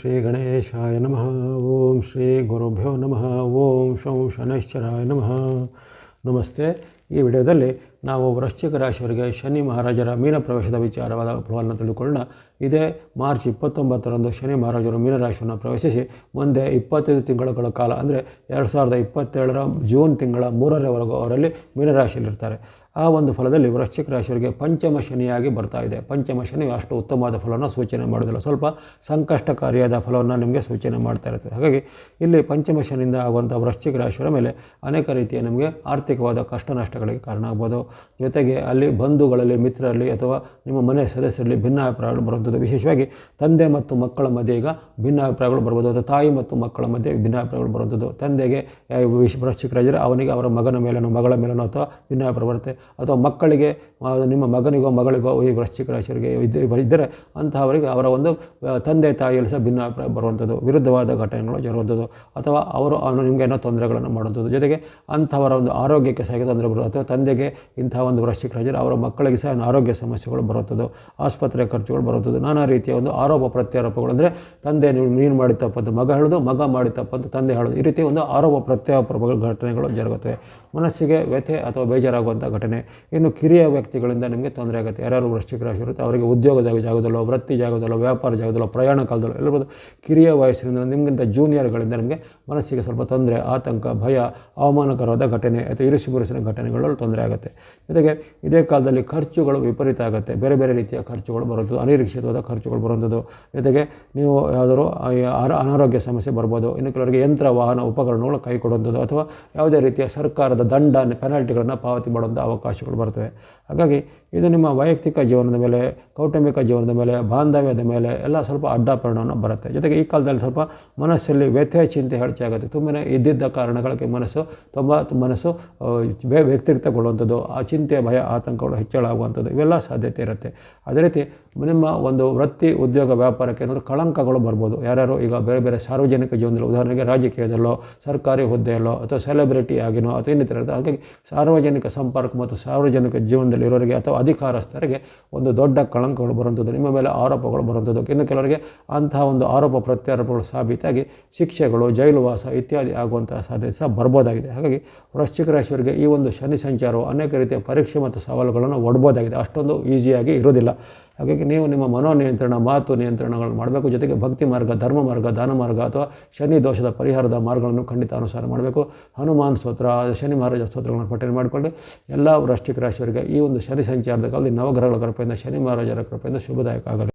ಶ್ರೀ ಗಣೇಶಾಯ ನಮಃ. ಓಂ ಶ್ರೀ ಗುರುಭ್ಯೋ ನಮಃ. ಓಂ ಶಂ ಶನೈಶ್ಚರಾಯ ನಮಃ. ನಮಸ್ತೆ. ಈ ವಿಡಿಯೋದಲ್ಲಿ ನಾವು ವೃಶ್ಚಿಕ ರಾಶಿಯವರಿಗೆ ಶನಿ ಮಹಾರಾಜರ ಮೀನ ಪ್ರವೇಶದ ವಿಚಾರವಾದ ಫಲವನ್ನು ತಿಳಿದುಕೊಳ್ಳೋಣ. ಇದೇ ಮಾರ್ಚ್ ಇಪ್ಪತ್ತೊಂಬತ್ತರಂದು ಶನಿ ಮಹಾರಾಜರು ಮೀನರಾಶಿಯನ್ನು ಪ್ರವೇಶಿಸಿ ಮುಂದೆ ಇಪ್ಪತ್ತೈದು ತಿಂಗಳುಗಳ ಕಾಲ, ಅಂದರೆ ಎರಡು ಸಾವಿರದ ಇಪ್ಪತ್ತೇಳರ ಜೂನ್ ತಿಂಗಳ ಮೂರರವರೆಗೂ ಅವರಲ್ಲಿ ಮೀನರಾಶಿಯಲ್ಲಿರ್ತಾರೆ ಆ ಒಂದು ಫಲದಲ್ಲಿ ವೃಶ್ಚಿಕ ರಾಶಿಯವರಿಗೆ ಪಂಚಮ ಶನಿಯಾಗಿ ಬರ್ತಾ ಇದೆ. ಪಂಚಮ ಶನಿ ಅಷ್ಟು ಉತ್ತಮವಾದ ಫಲವನ್ನು ಸೂಚನೆ ಮಾಡೋದಿಲ್ಲ ಸ್ವಲ್ಪ ಸಂಕಷ್ಟಕಾರಿಯಾದ ಫಲವನ್ನು ನಿಮಗೆ ಸೂಚನೆ ಮಾಡ್ತಾ ಇರ್ತದೆ ಹಾಗಾಗಿ ಇಲ್ಲಿ ಪಂಚಮ ಶನಿಯಿಂದ ಆಗುವಂಥ ವೃಶ್ಚಿಕ ರಾಶಿಯವರ ಮೇಲೆ ಅನೇಕ ರೀತಿಯ ನಿಮಗೆ ಆರ್ಥಿಕವಾದ ಕಷ್ಟ ನಷ್ಟಗಳಿಗೆ ಕಾರಣ ಆಗ್ಬೋದು. ಜೊತೆಗೆ ಅಲ್ಲಿ ಬಂಧುಗಳಲ್ಲಿ, ಮಿತ್ರರಲ್ಲಿ ಅಥವಾ ನಿಮ್ಮ ಮನೆ ಸದಸ್ಯರಲ್ಲಿ ಭಿನ್ನಾಭಿಪ್ರಾಯಗಳು ಬರುವಂಥದ್ದು. ವಿಶೇಷವಾಗಿ ತಂದೆ ಮತ್ತು ಮಕ್ಕಳ ಮಧ್ಯೆ ಈಗ ಭಿನ್ನಾಭಿಪ್ರಾಯಗಳು ಬರ್ಬೋದು ಅಥವಾ ತಾಯಿ ಮತ್ತು ಮಕ್ಕಳ ಮಧ್ಯೆ ಭಿನ್ನಾಭಿಪ್ರಾಯಗಳು ಬರುವಂಥದ್ದು. ತಂದೆಗೆ ವೃಶ್ಚಿಕ ರಾಜರು ಅವನಿಗೆ ಅವರ ಮಗನ ಮೇಲನೋ, ಮಗಳ ಮೇಲನೋ ಅಥವಾ ಭಿನ್ನಾಭಿಪ್ರಾಯ ಬರುತ್ತೆ. ಅಥವಾ ಮಕ್ಕಳಿಗೆ ನಿಮ್ಮ ಮಗನಿಗೋ, ಮಗಳಿಗೋ, ಈ ವೃಶ್ಚಿಕ ರಾಶಿಯವರಿಗೆ ಇದ್ದ, ಇದ್ದರೆ ಅಂತಹವರಿಗೆ ಅವರ ಒಂದು ತಂದೆ ತಾಯಿಯಲ್ಲಿ ಸಹ ಭಿನ್ನ ಬರುವಂಥದ್ದು, ವಿರುದ್ಧವಾದ ಘಟನೆಗಳು ಜರುವಂಥದ್ದು ಅಥವಾ ಅವರು, ಅವನು ನಿಮಗೆ ಏನೋ ತೊಂದರೆಗಳನ್ನು ಮಾಡುವಂಥದ್ದು. ಜೊತೆಗೆ ಅಂಥವರ ಒಂದು ಆರೋಗ್ಯಕ್ಕೆ ಸಹ ತೊಂದರೆ ಬರೋದು ಅಥವಾ ತಂದೆಗೆ ಇಂತಹ ಒಂದು ವೃಶ್ಚಿಕ ರಾಜರು ಅವರ ಮಕ್ಕಳಿಗೆ ಸಹ ಆರೋಗ್ಯ ಸಮಸ್ಯೆಗಳು ಬರುತ್ತದೆ ಆಸ್ಪತ್ರೆ ಖರ್ಚುಗಳು ಬರುತ್ತದೆ ನಾನಾ ರೀತಿಯ ಒಂದು ಆರೋಪ ಪ್ರತ್ಯಾರೋಪಗಳು ಅಂದರೆ ತಂದೆ ನೀನು ಮಾಡಿ ತಪ್ಪಂತ ಮಗ ಹೇಳೋದು, ಮಗ ಮಾಡಿ ತಪ್ಪಂತ ತಂದೆ ಹೇಳೋದು. ಈ ರೀತಿ ಒಂದು ಆರೋಪ ಪ್ರತ್ಯಾರೋಪಗಳ ಘಟನೆಗಳು ಜರುಗುತ್ತವೆ. ಮನಸ್ಸಿಗೆ ವ್ಯಥೆ ಅಥವಾ ಬೇಜಾರಾಗುವಂಥ ಘಟನೆ ಇನ್ನು ಕಿರಿಯ ವ್ಯಕ್ತಿಗಳಿಂದ ನಿಮಗೆ ತೊಂದರೆ ಆಗುತ್ತೆ. ಯಾರ್ಯಾರು ವೃಶ್ಚಿಕ ಇರುತ್ತೆ, ಅವರಿಗೆ ಉದ್ಯೋಗ ಜಾಗದಲ್ಲೋ, ವೃತ್ತಿ ಜಾಗದಲ್ಲೋ, ವ್ಯಾಪಾರ ಜಾಗದಲ್ಲೋ, ಪ್ರಯಾಣ ಕಾಲದಲ್ಲೋ ಎಲ್ಲಬೋದು ಕಿರಿಯ ವಯಸ್ಸಿನಿಂದ ನಿಮಗಿಂತ ಜೂನಿಯರ್ಗಳಿಂದ ನಿಮಗೆ ಮನಸ್ಸಿಗೆ ಸ್ವಲ್ಪ ತೊಂದರೆ, ಆತಂಕ, ಭಯ, ಅವಮಾನಕರವಾದ ಘಟನೆ ಅಥವಾ ಇರಿಸು ಮುರಿಸಿನ ಘಟನೆಗಳು ತೊಂದರೆ ಆಗುತ್ತೆ. ಜೊತೆಗೆ ಇದೇ ಕಾಲದಲ್ಲಿ ಖರ್ಚುಗಳು ವಿಪರೀತ ಆಗುತ್ತೆ. ಬೇರೆ ಬೇರೆ ರೀತಿಯ ಖರ್ಚುಗಳು ಬರುವಂಥದ್ದು ಅನಿರೀಕ್ಷಿತವಾದ ಖರ್ಚುಗಳು ಬರುವಂಥದ್ದು. ಜೊತೆಗೆ ನೀವು ಯಾವುದಾದ್ರು ಅನಾರೋಗ್ಯ ಸಮಸ್ಯೆ ಬರ್ಬೋದು. ಇನ್ನು ಕೆಲವರಿಗೆ ಯಂತ್ರ, ವಾಹನ, ಉಪಕರಣಗಳು ಕೈ ಕೊಡುವಂಥದ್ದು ಅಥವಾ ಯಾವುದೇ ರೀತಿಯ ಸರ್ಕಾರದ ದಂಡ ಪೆನಾಲ್ಟಿಗಳನ್ನು ಪಾವತಿ ಮಾಡುವಂಥ ಅವಕಾಶಗಳು ಬರ್ತವೆ. ಹಾಗಾಗಿ ಇದು ನಿಮ್ಮ ವೈಯಕ್ತಿಕ ಜೀವನದ ಮೇಲೆ ಕೌಟುಂಬಿಕ ಜೀವನದ ಮೇಲೆ ಬಾಂಧವ್ಯದ ಮೇಲೆ ಎಲ್ಲ ಸ್ವಲ್ಪ ಅಡ್ಡ ಪರಿಣಾಮ ಬರುತ್ತೆ. ಜೊತೆಗೆ ಈ ಕಾಲದಲ್ಲಿ ಸ್ವಲ್ಪ ಮನಸ್ಸಲ್ಲಿ ವ್ಯಥೆ ಚಿಂತೆ ಹೆಚ್ಚಾಗುತ್ತೆ ತುಂಬನೇ ಇದ್ದಿದ್ದ ಕಾರಣಗಳಿಗೆ ಮನಸ್ಸು ತುಂಬ ಮನಸ್ಸು ಆ, ವ್ಯ- ವ್ಯತಿರಿಕ್ತಗೊಳ್ಳುವಂಥದ್ದು ಆ ಚಿಂತೆ ಭಯ ಆತಂಕಗಳು ಹೆಚ್ಚಳ ಆಗುವಂಥದ್ದು ಇವೆಲ್ಲ ಸಾಧ್ಯತೆ ಇರುತ್ತೆ. ಅದೇ ರೀತಿ ನಿಮ್ಮ ಒಂದು ವೃತ್ತಿ ಉದ್ಯೋಗ ವ್ಯಾಪಾರಕ್ಕೆ ಏನಾದರೂ ಕಳಂಕಗಳು ಬರ್ಬೋದು. ಯಾರ್ಯಾರು ಈಗ ಬೇರೆ ಬೇರೆ ಸಾರ್ವಜನಿಕ ಜೀವನದಲ್ಲಿ ಉದಾಹರಣೆಗೆ ರಾಜಕೀಯದಲ್ಲೋ ಸರ್ಕಾರಿ ಹುದ್ದೆಯಲ್ಲೋ ಅಥವಾ ಸೆಲೆಬ್ರಿಟಿ ಆಗಿನೋ ಅಥವಾ ಇನ್ನಿತರ. ಹಾಗಾಗಿ ಸಾರ್ವಜನಿಕ ಸಂಪರ್ಕ ಮತ್ತು ಸಾರ್ವಜನಿಕ ಜೀವನದಲ್ಲಿ ಇರೋರಿಗೆ ಅಥವಾ ಅಧಿಕಾರಸ್ಥರಿಗೆ ಒಂದು ದೊಡ್ಡ ಕಳಂಕಗಳು ಬರುವಂಥದ್ದು, ನಿಮ್ಮ ಮೇಲೆ ಆರೋಪಗಳು ಬರುವಂಥದ್ದು. ಇನ್ನು ಕೆಲವರಿಗೆ ಅಂತಹ ಒಂದು ಆರೋಪ ಪ್ರತ್ಯಾರೋಪಗಳು ಸಾಬೀತಾಗಿ ಶಿಕ್ಷೆಗಳು ಜೈಲುವಾಸ ಇತ್ಯಾದಿ ಆಗುವಂತಹ ಸಾಧ್ಯತೆ ಸಹ ಬರ್ಬೋದಾಗಿದೆ. ಹಾಗಾಗಿ ವೃಶ್ಚಿಕ ರಾಶಿಯವರಿಗೆ ಈ ಒಂದು ಶನಿ ಸಂಚಾರವು ಅನೇಕ ರೀತಿಯ ಪರೀಕ್ಷೆ ಮತ್ತು ಸವಾಲುಗಳನ್ನು ಒಡ್ಬೋದಾಗಿದೆ. ಅಷ್ಟೊಂದು ಈಸಿಯಾಗಿ ಇರೋದಿಲ್ಲ ಹಾಗಾಗಿ ನೀವು ನಿಮ್ಮ ಮನೋ ನಿಯಂತ್ರಣ ಮಾತು ನಿಯಂತ್ರಣಗಳನ್ನು ಮಾಡಬೇಕು. ಜೊತೆಗೆ ಭಕ್ತಿ ಮಾರ್ಗ, ಧರ್ಮ ಮಾರ್ಗ, ದಾನ ಮಾರ್ಗ ಅಥವಾ ಶನಿ ದೋಷದ ಪರಿಹಾರದ ಮಾರ್ಗಗಳನ್ನು ಖಂಡಿತ ಅನುಸಾರ ಮಾಡಬೇಕು. ಹನುಮಾನ್ ಸ್ತೋತ್ರ, ಶನಿ ಮಹಾರಾಜ ಸ್ತೋತ್ರಗಳನ್ನು ಪಠನೆ ಮಾಡಿಕೊಂಡು ಎಲ್ಲ ವೃಶ್ಚಿಕ ರಾಶಿಯವರಿಗೆ ಈ ಒಂದು ಶನಿ ಸಂಚಾರದ ಕಾಲದಲ್ಲಿ ನವಗ್ರಹಗಳ ಕೃಪೆಯಿಂದ ಶನಿ ಮಹಾರಾಜರ ಕೃಪೆಯಿಂದ ಶುಭದಾಯಕ ಆಗಲಿ.